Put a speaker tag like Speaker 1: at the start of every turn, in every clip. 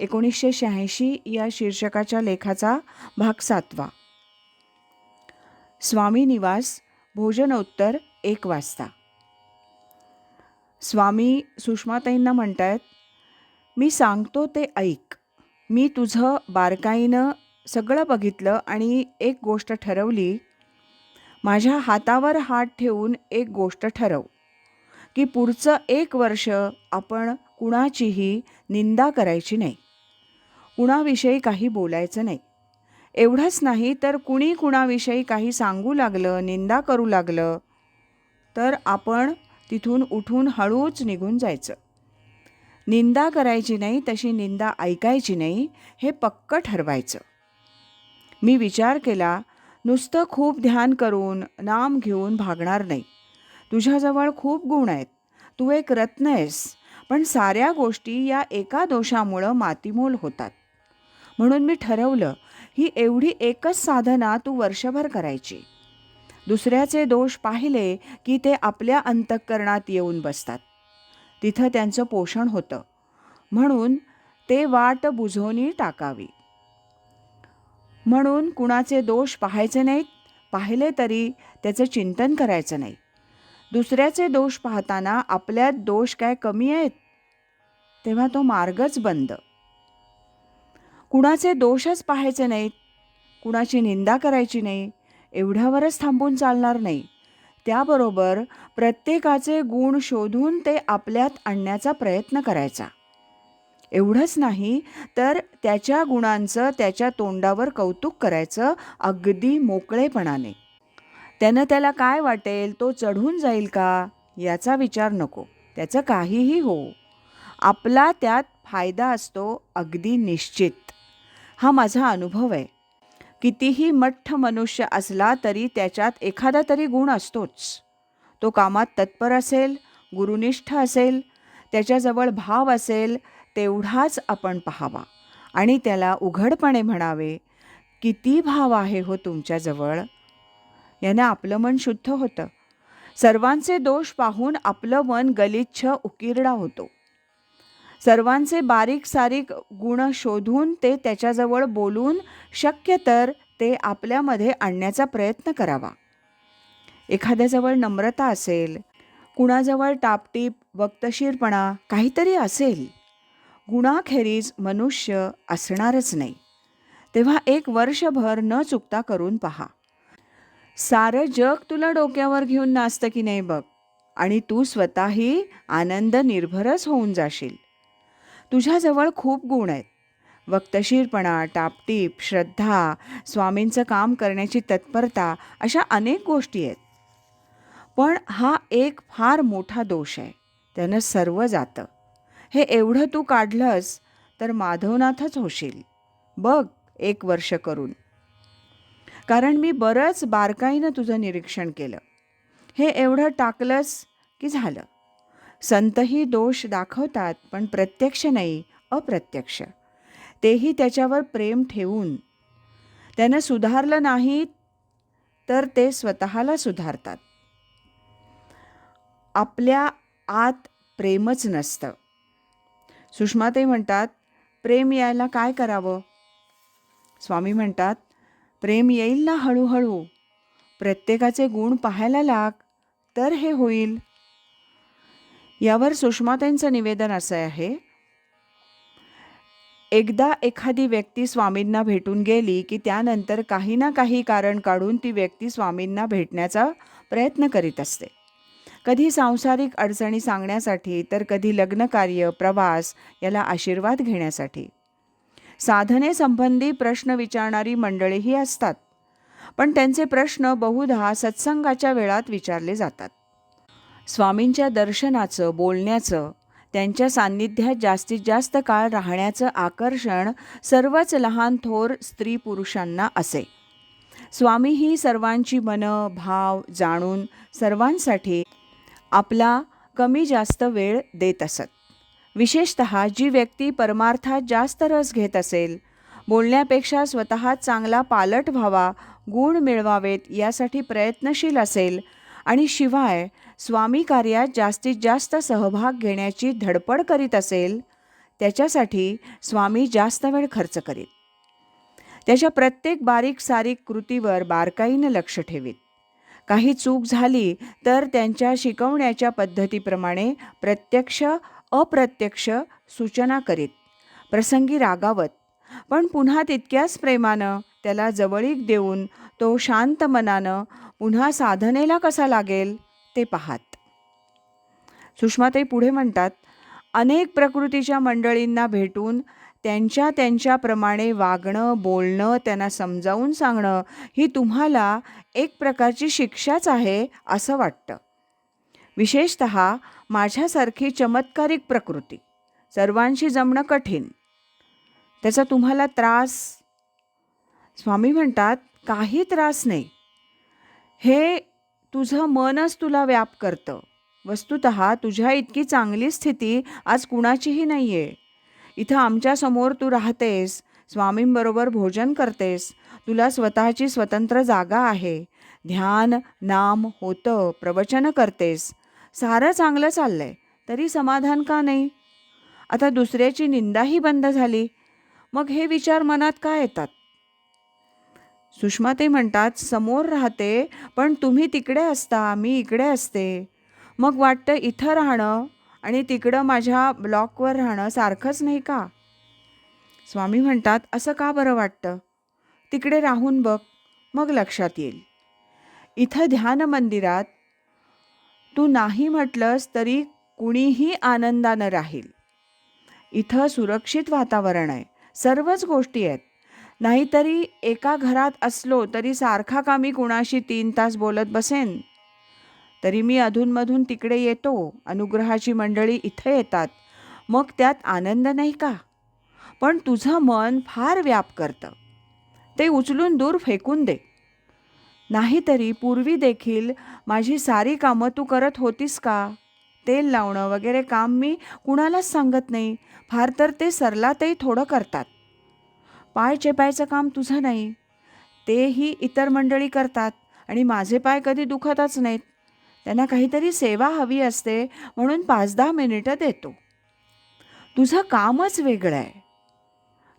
Speaker 1: एकोणीसशे शहाऐंशी या शीर्षकाच्या लेखाचा भाग सातवा. स्वामी निवास भोजनोत्तर एक वाजता. स्वामी सुषमाताईंना म्हणतायत मी सांगतो ते ऐक. मी तुझं बारकाईनं सगळं बघितलं आणि एक गोष्ट ठरवली. माझ्या हातावर हात ठेवून एक गोष्ट ठरव. की पुढचं एक वर्ष आपण कुणाचीही निंदा करायची नाही. कुणाविषयी काही बोलायचं नाही. एवढंच नाही तर कुणी कुणाविषयी काही सांगू लागलं निंदा करू लागलं तर आपण तिथून उठून हळूच निघून जायचं. निंदा करायची नाही तशी निंदा ऐकायची नाही हे पक्क ठरवायचं. मी विचार केला नुसतं खूप ध्यान करून नाम घेऊन भागणार नाही. तुझ्याजवळ खूप गुण आहेत. तू एक रत्न आहेस पण साऱ्या गोष्टी या एका दोषामुळं मातीमोल होतात. म्हणून मी ठरवलं ही एवढी एकच साधना तू वर्षभर करायची. दुसऱ्याचे दोष पाहिले की ते आपल्या अंतःकरणात येऊन बसतात. तिथं त्यांचं पोषण होतं. म्हणून ते वाट बुझवणी टाकावी. म्हणून कुणाचे दोष पाहायचे नाहीत पाहिले तरी त्याचं चिंतन करायचं नाही. दुसऱ्याचे दोष पाहताना आपल्यात दोष काय कमी आहेत? तेव्हा तो मार्गच बंद. कुणाचे दोषच पाहायचे नाहीत कुणाची निंदा करायची नाही एवढ्यावरच थांबून चालणार नाही. त्याबरोबर प्रत्येकाचे गुण शोधून ते आपल्यात आणण्याचा प्रयत्न करायचा. एवढंच नाही तर त्याच्या गुणांचं त्याच्या तोंडावर कौतुक करायचं अगदी मोकळेपणाने. त्यानं त्याला काय वाटेल तो चढून जाईल का याचा विचार नको. त्याचं काहीही हो आपला त्यात फायदा असतो अगदी निश्चित. हा माझा अनुभव आहे. कितीही मठ्ठ मनुष्य असला तरी त्याच्यात एखादा तरी गुण असतोच. तो कामात तत्पर असेल गुरुनिष्ठ असेल त्याच्याजवळ भाव असेल तेवढाच आपण पाहावा. आणि त्याला उघडपणे म्हणावे किती भाव आहे हो तुमच्याजवळ? यानं आपलं मन शुद्ध होतं. सर्वांचे दोष पाहून आपलं मन गलिच्छ उकिरडा होतो. सर्वांचे बारीक सारीक गुण शोधून ते त्याच्याजवळ बोलून शक्य तर ते आपल्यामध्ये आणण्याचा प्रयत्न करावा. एखाद्याजवळ नम्रता असेल कुणाजवळ टापटीप वक्तशीरपणा काहीतरी असेल गुणाखेरीज मनुष्य असणारच नाही. तेव्हा एक वर्षभर न चुकता करून पहा. सारं जग तुला डोक्यावर घेऊन नाचतं की नाही बघ? आणि तू स्वतःही आनंद निर्भरच होऊन जाशील. तुझ्याजवळ खूप गुण आहेत. वक्तशीरपणा टापटीप श्रद्धा स्वामींचं काम करण्याची तत्परता अशा अनेक गोष्टी आहेत. पण हा एक फार मोठा दोष आहे. त्यानं सर्व जातं. हे एवढं तू काढलंस तर माधवनाथच होशील. बघ एक वर्ष करून. कारण मी बरंच बारकाईनं तुझं निरीक्षण केलं. हे एवढं टाकलंस की झालं. संतही दोष दाखवतात पण प्रत्यक्ष नाही अप्रत्यक्ष. तेही त्याच्यावर प्रेम ठेवून. त्यानं सुधारलं नाही तर ते स्वतःला सुधारतात. आपल्या आत प्रेमच नसतं. सुषमाताई म्हणतात प्रेम यायला काय करावं? स्वामी म्हणतात प्रेम येईल ना हळूहळू? प्रत्येकाचे गुण पाहायला लाग तर हे होईल. यावर सुषमाताईंचं निवेदन असं आहे एकदा एखादी व्यक्ती स्वामींना भेटून गेली की त्यानंतर काही ना काही कारण काढून ती व्यक्ती स्वामींना भेटण्याचा प्रयत्न करीत असते. कधी सांसारिक अडचणी सांगण्यासाठी तर कधी लग्नकार्य प्रवास याला आशीर्वाद घेण्यासाठी. साधनेसंबंधी प्रश्न विचारणारी मंडळीही असतात पण त्यांचे प्रश्न बहुधा सत्संगाच्या वेळात विचारले जातात. स्वामींच्या दर्शनाचं बोलण्याचं त्यांच्या सान्निध्यात जास्तीत जास्त काळ राहण्याचं आकर्षण सर्वच लहान थोर स्त्री पुरुषांना असे. स्वामी ही सर्वांची मनं भाव जाणून सर्वांसाठी आपला कमी जास्त वेळ देत असत. विशेषत जी व्यक्ती परमार्थात जास्त रस घेत असेल बोलण्यापेक्षा स्वतः चांगला पालट व्हावा गुण मिळवावेत यासाठी प्रयत्नशील असेल आणि शिवाय स्वामी कार्यात जास्तीत जास्त सहभाग घेण्याची धडपड करीत असेल त्याच्यासाठी स्वामी जास्त वेळ खर्च करीत. त्याच्या प्रत्येक बारीक सारीक कृतीवर बारकाईनं लक्ष ठेवीत. काही चूक झाली तर त्यांच्या शिकवण्याच्या पद्धतीप्रमाणे प्रत्यक्ष अप्रत्यक्ष सूचना करीत. प्रसंगी रागावत. पण पुन्हा तितक्याच प्रेमानं त्याला जवळीक देऊन तो शांत मनानं पुन्हा साधनेला कसा लागेल ते पाहात. सुषमाताई पुढे म्हणतात अनेक प्रकृतीच्या मंडळींना भेटून त्यांच्या त्यांच्याप्रमाणे वागणं बोलणं त्यांना समजावून सांगणं ही तुम्हाला एक प्रकारची शिक्षाच आहे असं वाटतं. विशेषत माझ्यासारखी चमत्कारिक प्रकृती सर्वांशी जमणं कठीण. त्याचा तुम्हाला त्रास स्वामी म्हणतात काही त्रास नाही. हे तुझं मनच तुला व्याप करतं. वस्तुत तुझ्या इतकी चांगली स्थिती आज कुणाचीही नाही आहे इथं आमच्यासमोर तू राहतेस स्वामींबरोबर भोजन करतेस तुला स्वतःची स्वतंत्र जागा आहे. ध्यान नाम होतं प्रवचन करतेस. सारं चांगलं चाललं आहे तरी समाधान का नाही? आता दुसऱ्याची निंदाही बंद झाली. मग हे विचार मनात का येतात? सुषमा ते म्हणतात समोर राहते पण तुम्ही तिकडे असता मी इकडे असते. मग वाटतं इथं राहणं आणि तिकडं माझ्या ब्लॉकवर राहणं सारखंच नाही का? स्वामी म्हणतात असं का बरं वाटतं? तिकडे राहून बघ मग लक्षात येईल. इथं ध्यान मंदिरात तू नाही म्हटलंस तरी कुणीही आनंदानं राहील. इथं सुरक्षित वातावरण आहे. सर्वच गोष्टी आहेत. नाहीतरी एका घरात असलो तरी सारखा का मी कुणाशी तीन तास बोलत बसेन? तरी मी अधूनमधून तिकडे येतो अनुग्रहाची मंडळी इथं येतात. मग त्यात आनंद नाही का? पण तुझं मन फार व्याप करतं. ते उचलून दूर फेकून दे. नाहीतरी पूर्वी देखील माझी सारी कामं तू करत होतीस का? तेल लावणं वगैरे काम मी कुणालाच सांगत नाही. फार तर ते सरलातही थोडं करतात. पाय चेपायचं काम तुझं नाही. तेही इतर मंडळी करतात आणि माझे पाय कधी दुखतच नाहीत. त्यांना काहीतरी सेवा हवी असते म्हणून पाच दहा मिनिटं देतो. तुझं कामच वेगळं आहे.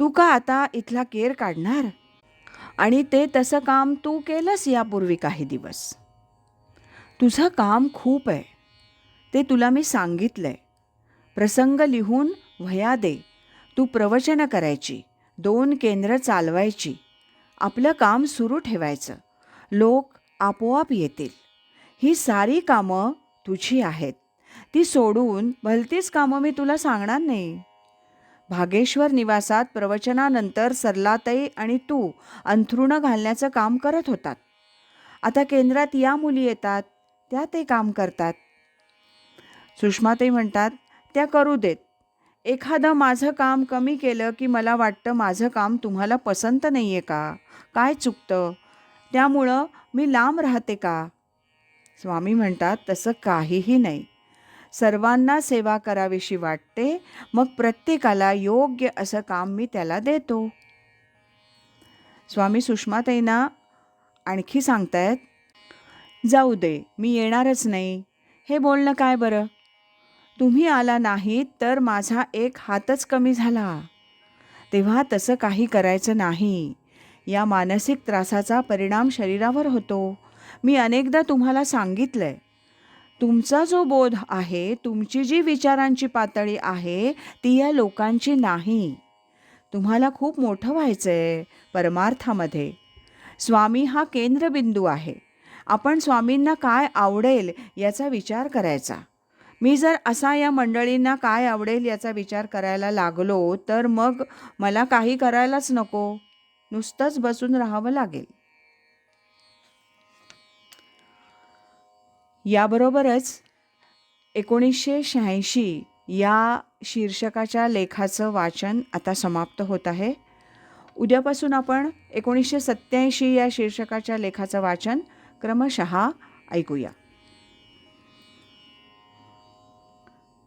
Speaker 1: तू का आता इथला केर काढणार? आणि ते तसं काम तू केलंस यापूर्वी काही दिवस. तुझं काम खूप आहे. ते तुला मी सांगितलं आहे प्रसंग लिहून वह्या दे. तू प्रवचनं करायची. दोन केंद्र चालवायची. आपलं काम सुरू ठेवायचं. लोक आपोआप येतील. ही सारी कामं तुझी आहेत. ती सोडून भलतीच कामं मी तुला सांगणार नाही. भागेश्वर निवासात प्रवचनानंतर सरलाताई आणि तू अंथरुणं घालण्याचं काम करत होतात. आता केंद्रात या मुली येतात त्या ते काम करतात. सुषमाताई म्हणतात त्या करू देत. एखादं माझं काम कमी केलं की मला वाटतं माझं काम तुम्हाला पसंत नाही आहे का? काय चुकतं? त्यामुळं मी लांब राहते का? स्वामी म्हणतात तसं काहीही नाही. सर्वांना सेवा करावीशी वाटते मग प्रत्येकाला योग्य असं काम मी त्याला देतो. स्वामी सुषमाताईंना आणखी सांगतायत जाऊ दे मी येणारच नाही. हे बोलणं काय बरं? तुम्ही आला नाहीत तर माझा एक हातच कमी झाला. तेव्हा तसं काही करायचं नाही. या मानसिक त्रासाचा परिणाम शरीरावर होतो. मी अनेकदा तुम्हाला सांगितलं आहे तुमचा जो बोध आहे तुमची जी विचारांची पातळी आहे ती या लोकांची नाही. तुम्हाला खूप मोठं व्हायचं आहे परमार्थामध्ये. स्वामी हा केंद्रबिंदू आहे. आपण स्वामींना काय आवडेल याचा विचार करायचा. मी जर असा या मंडळींना काय आवडेल याचा विचार करायला लागलो तर मग मला काही करायलाच नको. नुसतंच बसून राहावं लागेल. याबरोबरच एकोणीसशे शहाऐंशी या शीर्षकाच्या लेखाचं वाचन आता समाप्त होत आहे. उद्यापासून आपण एकोणीसशे सत्याऐंशी या शीर्षकाच्या लेखाचं वाचन क्रमशः ऐकूया.